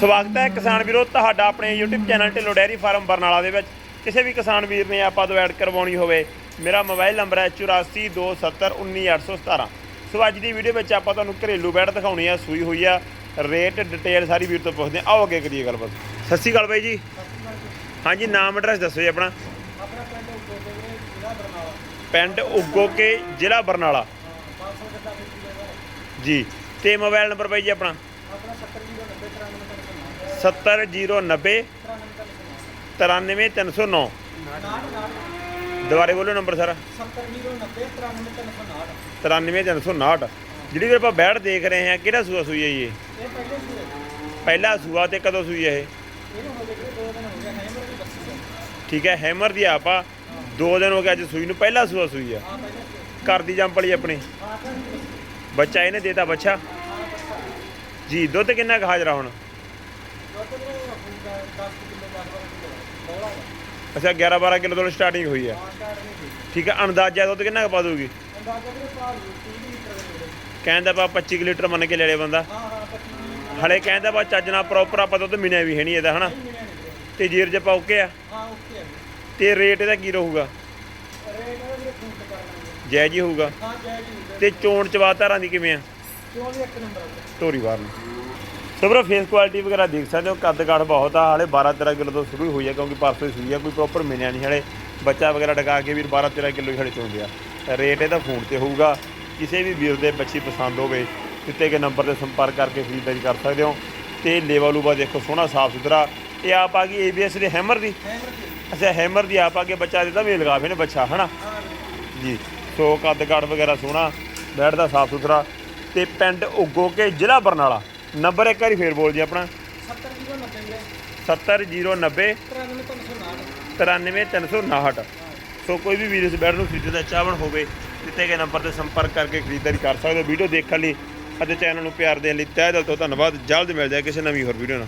ਸਵਾਗਤ ਹੈ ਕਿਸਾਨ ਵੀਰੋ, ਤੁਹਾਡਾ ਆਪਣੇ YouTube channel Dhillon dairy farm Barnala ਦੇ ਵਿੱਚ। ਕਿਸੇ ਵੀ ਕਿਸਾਨ ਵੀਰ ਨੇ ਆਪਾਂ ਤੋਂ ਐਡ ਕਰਵਾਉਣੀ ਹੋਵੇ, ਮੇਰਾ ਮੋਬਾਈਲ ਨੰਬਰ ਹੈ 8427191817 ਸੋ ਅੱਜ ਦੀ ਵੀਡੀਓ ਵਿੱਚ ਆਪਾਂ ਤੁਹਾਨੂੰ ਘਰੇਲੂ ਬੈਡ ਦਿਖਾਉਣੀ ਆ, ਸੂਈ ਹੋਈ ਆ ਰੇਟ ਡਿਟੇਲ ਸਾਰੀ ਵੀਰ ਤੋਂ ਪੁੱਛਦੇ ਹਾਂ। ਆਓ ਅੱਗੇ ਕਰੀਏ ਗੱਲਬਾਤ। ਸਤਿ ਸ਼੍ਰੀ ਅਕਾਲ ਬਾਈ ਜੀ। ਹਾਂਜੀ, ਨਾਮ ਐਡਰੈਸ ਦੱਸੋ ਜੀ ਆਪਣਾ। ਆਪਣਾ ਪਿੰਡ ਉਗੋਕੇ ਵੀਰੇ ਜ਼ਿਲ੍ਹਾ ਬਰਨਾਲਾ। ਪਿੰਡ ਉਗੋਕੇ ਜ਼ਿਲ੍ਹਾ ਬਰਨਾਲਾ ਜੀ। ਤੇ ਮੋਬਾਈਲ ਨੰਬਰ ਬਾਈ ਜੀ ਆਪਣਾ। ਆਪਣਾ 70090 70090 93309 ਦੁਬਾਰੇ ਬੋਲੋ ਨੰਬਰ ਸਰ। 70090 93359 93359 ਜਿਹੜੀ ਵੀ ਆਪਾਂ ਬੈਠ ਦੇਖ ਰਹੇ ਹਾਂ ਕਿਹੜਾ ਸੂਆ ਸੂਈ ਹੈ ਜੀ ਇਹ? ਪਹਿਲੇ ਸੂਏ ਪਹਿਲਾ ਸੂਆ ਤੇ ਕਦੋਂ ਸੂਈ ਹੈ ਇਹ? ਠੀਕ ਹੈ ਹੈਮਰ ਦੀ ਆਪ। ਦੋ ਦਿਨ ਹੋ ਗਏ ਅੱਜ ਸੂਈ ਨੂੰ ਪਹਿਲਾ ਸੂਆ ਸੂਈ ਆ। ਘਰ ਦੀ ਆਪਣੀ। ਕਰ ਦੀ ਬੱਸੀ ਬੱਚਾ ਇਹਨੇ ਦੇਤਾ ਬੱਚਾ? ਜੀ ਦੁੱਧ ਕਿੰਨਾ ਹਾਜ਼ਰਾ ਹੁਣ? ਅੱਛਾ 11 12 ਕਿਲੋ ਤੋਂ ਸਟਾਰਟਿੰਗ ਹੋਈ ਆ। ਹਾਂ ਠੀਕ ਹੈ ਅੰਦਾਜ਼ਾ ਦੁੱਧ ਕਿੰਨਾ ਕੁ ਪਾ ਦੂਗੀ ਅੰਦਾਜ਼ਾ ਵੀਰੇ ਪਾਲ 30 ਲੀਟਰ ਦੇ ਵੀਰੇ ਕਹਿੰਦਾ ਪਾ 25 ਕੁ ਲੀਟਰ ਮੰਨ ਕੇ ਲੈ ਲੇ ਬੰਦਾ। ਹਾਂ ਹਾਂ 25 ਲੀਟਰ। ਹਲੇ ਕਹਿੰਦਾ ਪਾ ਚੱਜ ਨਾਲ ਪ੍ਰੋਪਰ ਆਪਾਂ ਦੁੱਧ ਮਿਲਿਆ ਵੀ ਹੈ ਨਹੀਂ ਇਹਦਾ ਹਨਾ? ਤੇ ਜੀਰ ਜੇ ਪਾਉਕੇ ਆ? ਹਾਂ ਓਕੇ ਹੈ ਤੇ ਰੇਟ ਇਹਦਾ ਕੀ ਰਹੂਗਾ? ਰੇਟ ਇਹਦਾ ਹੋਊਗਾ। ਹਾਂ ਜੈ ਜੀ ਵੀਰੇ ਤੇ ਚੋਣ ਚਵਾ ਧਾਰਾਂ ਦੀ ਕਿਵੇਂ ਆ? ਵੀ ਇੱਕ ਨੰਬਰ ਆ ਧੋਰੀ ਵਾਰ ਨੂੰ। ਸੋ ਬਰੋ ਫੇਸ ਕੁਆਲਿਟੀ ਵਗੈਰਾ ਦੇਖ ਸਕਦੇ ਹੋ ਕੱਦ ਕਾਠ ਬਹੁਤ ਆ ਹਾਲੇ 12 13 ਕਿਲੋ ਤੋਂ ਸ਼ੁਰੂ ਹੋਈ ਆ ਕਿਉਂਕਿ ਪਰਸੋਂ ਹੀ ਸੂਈ ਆ ਕੋਈ ਪ੍ਰੋਪਰ ਮਿਲਿਆ ਨਹੀਂ ਹਲੇ। ਬੱਚਾ ਵਗੈਰਾ ਡਕਾ ਕੇ ਵੀਰ 12 13 ਕਿਲੋ ਹੀ ਹਲੇ ਚੋਂਦੇ ਆ। ਰੇਟ ਇਹਦਾ ਫੋਨ ਤੇ ਹੋਊਗਾ। ਕਿਸੇ ਵੀ ਵੀਰ ਦੇ ਬੱਚੀ ਪਸੰਦ ਹੋਵੇ ਦਿੱਤੇ ਗਏ ਨੰਬਰ ਤੇ ਸੰਪਰਕ ਕਰਕੇ ਖਰੀਦਦਾਰੀ ਕਰ ਸਕਦੇ ਹੋ। ਤੇ ਲੇਵਾ ਲੂਵਾ ਦੇਖੋ ਸੋਹਣਾ ਸਾਫ਼ ਸੁਥਰਾ। ਇਹ ਆਪ ਆ ਗਈ ABS ਦੇ ਹੈਮਰ ਦੀ? ਦੀ। ਅੱਛਾ ਹੈਮਰ ਦੀ ਆਪ ਆ ਕੇ ਬੱਚਾ ਦਿੱਤਾ ਮੇਲ ਲਗਾਵੇ ਨੇ ਬੱਚਾ ਹਨਾ? ਹਾਂ ਜੀ ਸੋ ਕੱਦ ਕਾਠ ਵਗੈਰਾ ਸੋਹਣਾ ਬੈਠਦਾ ਸਾਫ਼ ਸੁਥਰਾ। ਤੇ ਪਿੰਡ ਉਗੋ ਕੇ ਜ਼ਿਲ੍ਹਾ ਬਰਨਾਲਾ। ਨੰਬਰ ਇੱਕ ਵਾਰੀ ਫੇਰ ਬੋਲ ਜੀ ਆਪਣਾ। 70 ਕਿਲੋ 90 ਵੀਰੇ। 70090 93 359 93359 ਸੋ ਕੋਈ ਵੀ ਵੀਰ ਇਸ ਬੈਡ ਨੂੰ ਖਰੀਦਦਾ ਚਾਹਵਣ ਹੋਵੇ ਦਿੱਤੇ ਗਏ ਨੰਬਰ ਤੇ ਸੰਪਰਕ ਕਰਕੇ ਖਰੀਦਦਾਰੀ ਕਰ ਸਕਦੇ ਹੋ। ਵੀਡੀਓ ਦੇਖਣ ਲਈ ਅਤੇ ਚੈਨਲ ਨੂੰ ਪਿਆਰ ਦੇਣ ਲਈ ਤਹਿ ਦਿਲ ਤੋਂ ਧੰਨਵਾਦ। ਜਲਦ ਮਿਲ ਜਾਏ ਕਿਸੇ ਨਵੀਂ ਹੋਰ ਵੀਡੀਓ ਨਾਲ।